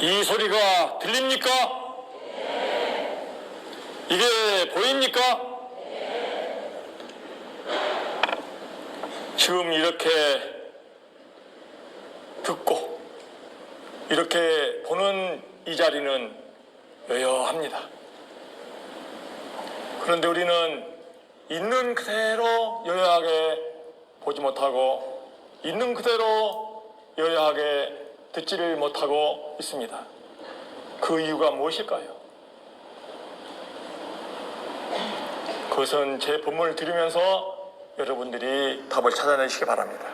이 소리가 들립니까? 이게 보입니까? 지금 이렇게 듣고 이렇게 보는 이 자리는 여여합니다. 그런데 우리는 있는 그대로 여여하게 보지 못하고 있는 그대로 여여하게 듣지를 못하고 있습니다. 그 이유가 무엇일까요? 그것은 제 본문을 들으면서 여러분들이 답을 찾아내시기 바랍니다.